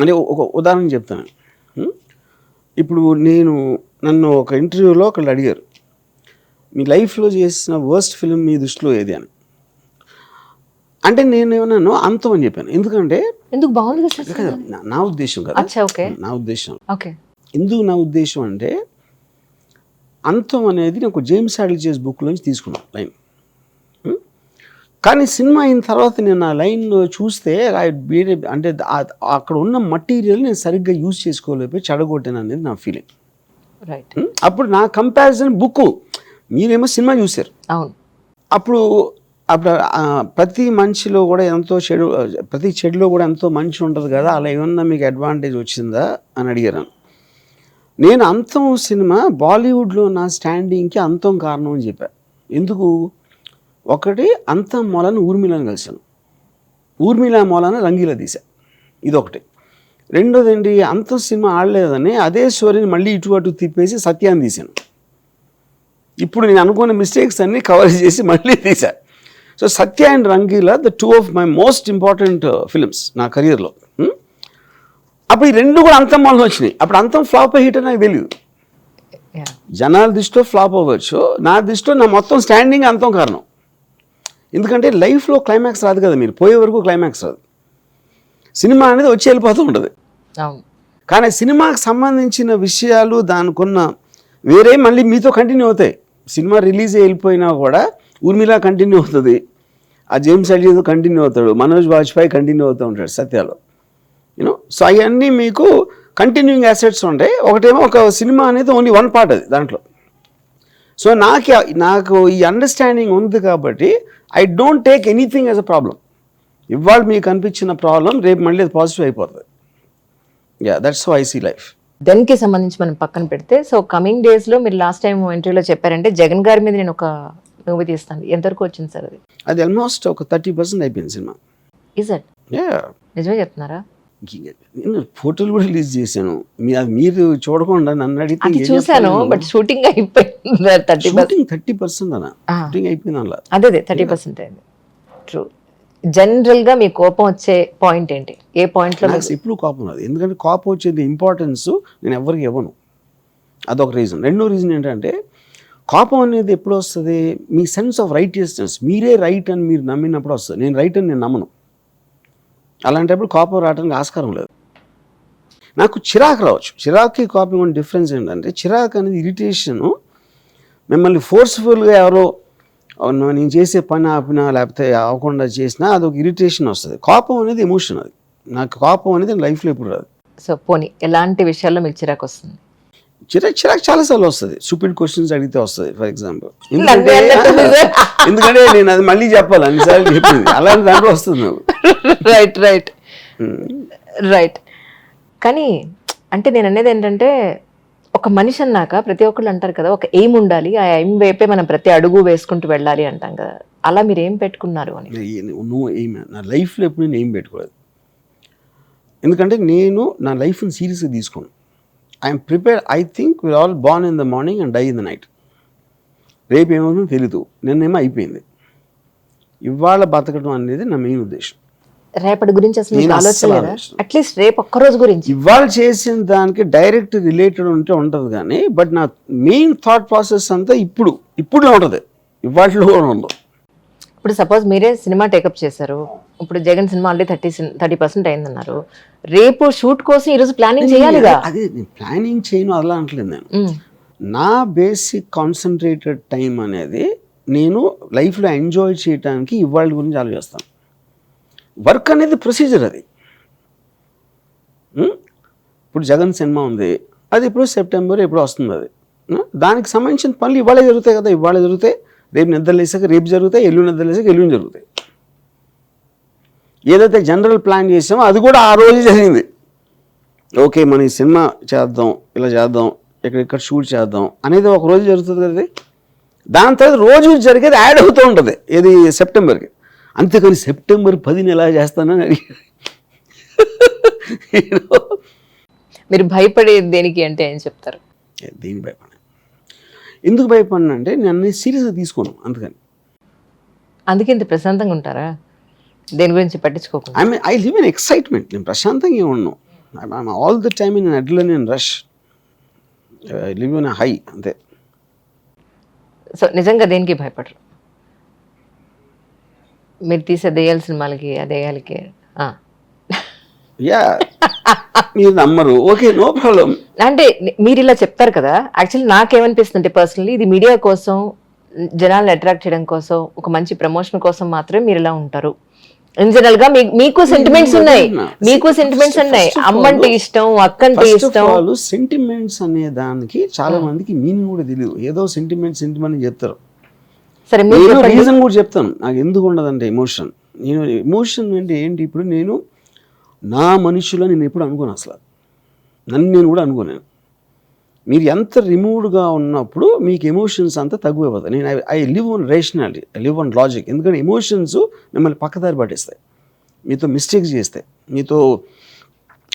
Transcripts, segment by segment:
అంటే ఒక ఉదాహరణ చెప్తాను? ఇప్పుడు నేను నన్ను ఒక ఇంటర్వ్యూలో ఒకళ్ళు అడిగారు. మీ లైఫ్లో చేసిన వర్స్ట్ ఫిల్మ్ మీ దృష్టిలో ఏది అని. అంటే నేను ఏమన్నాను అంతం అని చెప్పాను. ఎందుకంటే ఎందుకు బాగుంది కదా నా- ఉద్దేశం కదా. నా ఉద్దేశం. ఓకే. ఎందుకు నా ఉద్దేశం అంటే అంతం అనేది నేను ఒక జేమ్స్ హ్యాడిల్ చేస్ బుక్లోంచి తీసుకున్నాను లైన్? కానీ సినిమా అయిన తర్వాత నేను ఆ లైన్ చూస్తే వేరే అంటే అక్కడ ఉన్న మటీరియల్ నేను సరిగ్గా యూజ్ చేసుకోలేకపోయి చెడగొట్టాను అనేది నా ఫీలింగ్ రైట్ అప్పుడు నా కంపారిజన్ బుక్ మీరేమో సినిమా చూశారు. అవును. అప్పుడు అప్పుడు ప్రతి మనిషిలో కూడా ఎంతో చెడు ప్రతి చెడులో కూడా ఎంతో మంచి ఉంటుంది కదా అలా ఏమన్నా మీకు అడ్వాంటేజ్ వచ్చిందా అని అడిగారు. నేను అంతం సినిమా బాలీవుడ్లో నా స్టాండింగ్కి అంతం కారణం అని చెప్పా. ఎందుకు? ఒకటి అంతం మూలన ఊర్మిళను కలిశాను. ఊర్మిళ మూలన రంగీల తీశా. ఇదొకటి. రెండోది ఏంటి అంతం సినిమా ఆడలేదని అదే స్టోరీని మళ్ళీ ఇటు అటు తిప్పేసి సత్యాన్ని తీశాను. ఇప్పుడు నేను అనుకున్న మిస్టేక్స్ అన్ని కవర్ చేసి మళ్ళీ తీశా. So Satya and Rangeela the two of my most important films నా కెరియర్లో అప్పుడు ఈ రెండు కూడా అంతం వల్ల వచ్చినాయి. అప్పుడు అంతం ఫ్లాప్ హిట్ అని నాకు తెలియదు జనాల దృష్టిలో ఫ్లాప్ అవ్వచ్చు. నా దృష్టిలో నా మొత్తం స్టాండింగ్ అంతం కారణం. ఎందుకంటే లైఫ్లో క్లైమాక్స్ రాదు కదా మీరు. పోయే వరకు క్లైమాక్స్ రాదు. సినిమా అనేది వచ్చి వెళ్ళిపోతూ ఉంటుంది. కానీ సినిమాకి సంబంధించిన విషయాలు దానికున్న వేరే మళ్ళీ మీతో కంటిన్యూ అవుతాయి. సినిమా రిలీజ్ వెళ్ళిపోయినా కూడా ఊర్మిళ కంటిన్యూ అవుతుంది. ఆ జేమ్స్ అలీతో కంటిన్యూ అవుతాడు. మనోజ్ వాజ్పేయి కంటిన్యూ అవుతూ ఉంటాడు సత్యాలో. యూనో సో అవన్నీ మీకు కంటిన్యూయింగ్ అసెట్స్ ఉంటాయి. ఒకటేమో ఒక సినిమా అనేది ఓన్లీ వన్ పార్ట్ అది దాంట్లో. సో నాకు నాకు ఈ అండర్స్టాండింగ్ ఉంది కాబట్టి I don't take anything as a problem ఇవాళ మీకు అనిపించిన ప్రాబ్లం రేపు మళ్ళీ అది పాజిటివ్ అయిపోతుంది. Yeah that's I see life దెన్కి సంబంధించి మనం పక్కన పెడితే సో కమింగ్ డేస్లో మీరు లాస్ట్ టైం ఇంటర్వ్యూలో చెప్పారంటే జగన్ గారి మీద నేను ఒక మూవీ తీస్తాను. ఎంతవరకు వచ్చింది సార్ అది? అది ఆల్మోస్ట్ ఒక థర్టీ పర్సెంట్ అయిపోయింది సినిమా. అట్ యా నిజమే చెప్తున్నారా? నేను ఫోటోలు కూడా రిలీజ్ చేశాను. మీరు చూడకుండా నన్ను అడిగితే చూసాను? బట్ షూటింగ్ అయిపోయింది థర్టీ షూటింగ్ థర్టీ పర్సెంట్ అన్న. షూటింగ్ అయిపోయింది అలా అదే అదే థర్టీ పర్సెంట్ అయింది. ట్రూ జనరల్గా మీ కోపం వచ్చే పాయింట్ ఏంటి? ఏ పాయింట్లో నాకు ఎప్పుడు కోపం రాదు. ఎందుకంటే కోపం వచ్చేది ఇంపార్టెన్స్ నేను ఎవరికి ఇవ్వను. అదొక రీజన్ రెండో రీజన్ ఏంటంటే కోపం అనేది ఎప్పుడు వస్తుంది? మీ సెన్స్ ఆఫ్ రైటియస్నెస్ మీరే రైట్ అని మీరు నమ్మినప్పుడు వస్తుంది. నేను రైట్ అని నేను నమ్మను. అలాంటప్పుడు కోపం రావడానికి ఆస్కారం లేదు. నాకు చిరాకు రావచ్చు. చిరాకుకి కోపం ఉన్న డిఫరెన్స్ ఏంటంటే చిరాకు అనేది ఇరిటేషను మిమ్మల్ని ఫోర్స్ఫుల్గా ఎవరో అవును, నేను చేసే పని ఆపినా లేకపోతే అవ్వకుండా చేసినా అదొక ఇరిటేషన్ వస్తుంది. కోపం అనేది ఎమోషన్ అది. నాకు కోపం అనేది లైఫ్లో ఎప్పుడు రాదు. సో పోనీ ఎలాంటి విషయాల్లో మీకు చిరాకు వస్తుంది? చిరాకు చిరాకు చాలాసార్లు వస్తుంది. సూపిడ్ క్వశ్చన్స్ అడిగితే వస్తుంది ఫర్ ఎగ్జాంపుల్. సార్. ఎందుకంటే నేను అది మళ్ళీ చెప్పాలి అన్నిసార్లు చెప్పింది. అలాంటి దాంట్లో వస్తుంది నాకు. Right right. రైట్ కానీ అంటే నేను అనేది ఏంటంటే ఒక మనిషి అన్నాక ప్రతి ఒక్కళ్ళు అంటారు కదా ఒక ఎయిమ్ ఉండాలి ఆ ఎయిమ్ వైపే మనం ప్రతి అడుగు వేసుకుంటూ వెళ్ళాలి అంటాం కదా. అలా మీరు ఏం పెట్టుకున్నారు అని? నువ్వు ఏం నా లైఫ్లో ఎప్పుడు నేను ఏం పెట్టుకోలేదు. ఎందుకంటే నేను నా లైఫ్ని సీరియస్గా తీసుకోను. I'm prepare I think we are all born in the morning and die in the night రేపు ఏమవుతుందో తెలీదు. నిన్నేమో అయిపోయింది. ఇవాళ బతకడం అనేది నా మెయిన్ ఉద్దేశం. రేపటి గురించి అసలు. అట్లీస్ట్ రేపు ఒక్క రోజు గురించి. ఇవాళ చేసిన దానికి డైరెక్ట్ రిలేటెడ్ ఉంటే ఉంటుంది కానీ బట్ నా మెయిన్ థాట్ ప్రాసెస్ అంతా ఇప్పుడు ఇప్పుడులో ఉంటుంది. ఇవాటిలో కూడా ఉండదు. ఇప్పుడు సపోజ్ మీరే సినిమా టేకప్ చేశారు. ఇప్పుడు Jagan cinema already thirty thirty percent అయిందన్నారు. రేపు షూట్ కోసం ఈరోజు ప్లానింగ్ చేయాలిగా అదే ప్లానింగ్ చేయను అలా అంటలేదు నేను. నా బేసిక్ కాన్సన్ట్రేటెడ్ టైం అనేది నేను లైఫ్లో ఎంజాయ్ చేయడానికి ఇవాళ గురించి ఆలోచిస్తాను. వర్క్ అనేది ప్రొసీజర్ అది? ఇప్పుడు జగన్ సినిమా ఉంది. అది ఇప్పుడు సెప్టెంబర్ ఎప్పుడు వస్తుంది అది? దానికి సంబంధించిన పనులు ఇవాళే జరుగుతాయి కదా ఇవాళ జరుగుతాయి. రేపు నిద్రలేసాక రేపు జరుగుతాయి ఎల్లుండి నిద్రలేసాక ఎల్లుండి జరుగుతాయి. ఏదైతే జనరల్ ప్లాన్ చేసామో అది కూడా ఆ రోజు జరిగింది. ఓకే మన ఈ సినిమా చేద్దాం ఇలా చేద్దాం ఇక్కడ ఇక్కడ షూట్ చేద్దాం అనేది ఒక రోజు జరుగుతుంది కదా. దాని తర్వాత రోజు జరిగేది యాడ్ అవుతూ ఉంటుంది ఇది సెప్టెంబర్కి. అంతేకాని సెప్టెంబర్ పదిని ఎలా చేస్తానని అడిగారు? మీరు భయపడే దేనికి అంటే ఏం చెప్తారు. ఏ, దేనికి భయపడినా? ఎందుకు భయపడినా అంటే నేను అన్ని సీరియస్గా తీసుకోను అందుకని. అందుకే ఇంత ప్రశాంతంగా ఉంటారా? దేని గురించి పట్టించుకోకుండా I mean I live in excitement. నేను ప్రశాంతంగా ఉన్నాను all the time in adrenaline rush. Live in high అంతే. సో నిజంగా దేనికి భయపడరు? మీరు తీసే దెయ్యాల సినిమాలకి ఆ దెయ్యాలకి. యా మీరు నమ్మరు. ఓకే నో ప్రాబ్లం అంటే మీరు ఇలా చెప్తారు కదా యాక్చువల్లీ నాకేమనిపిస్తుంది పర్సనలీ ఇది మీడియా కోసం జనాలను అట్రాక్ట్ చేయడం కోసం ఒక మంచి ప్రమోషన్ కోసం మాత్రమే మీరు ఇలా ఉంటారు. ఇన్ జనరల్గా మీకు సెంటిమెంట్స్ ఉన్నాయి. మీకు సెంటిమెంట్స్ ఉన్నాయి. అమ్మంటే ఇష్టం అక్కంటే ఇష్టం. ఆల్ సెంటిమెంట్స్ అనే దానికి చాలా మందికి మీనింగ్ కూడా తెలియదు. ఏదో సెంటిమెంట్ సెంటిమెంట్ అని చెప్తారు. సరే మీరు. రీజన్ కూడా చెప్తాను. నాకు ఎందుకు ఉండదంటే ఎమోషన్ నేను ఎమోషన్ అంటే ఏంటి ఇప్పుడు? నేను నా మనుషులు నేను ఎప్పుడు అనుకోను అసలు. నన్ను నేను కూడా అనుకోలేను. మీరు ఎంత రిమూవ్డ్గా ఉన్నప్పుడు మీకు ఎమోషన్స్ అంతా తగ్గిపోతాయి నేను I live on rationality I live on logic. ఎందుకంటే ఎమోషన్స్ మిమ్మల్ని పక్కదారి పట్టిస్తాయి. మీతో మిస్టేక్స్ చేస్తాయి. మీతో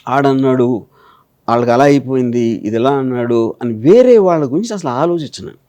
ఆడన్నాడు వాళ్ళకి అలా అయిపోయింది ఇది ఎలా అన్నాడు అని వేరే వాళ్ళ గురించి అసలు ఆలోచించను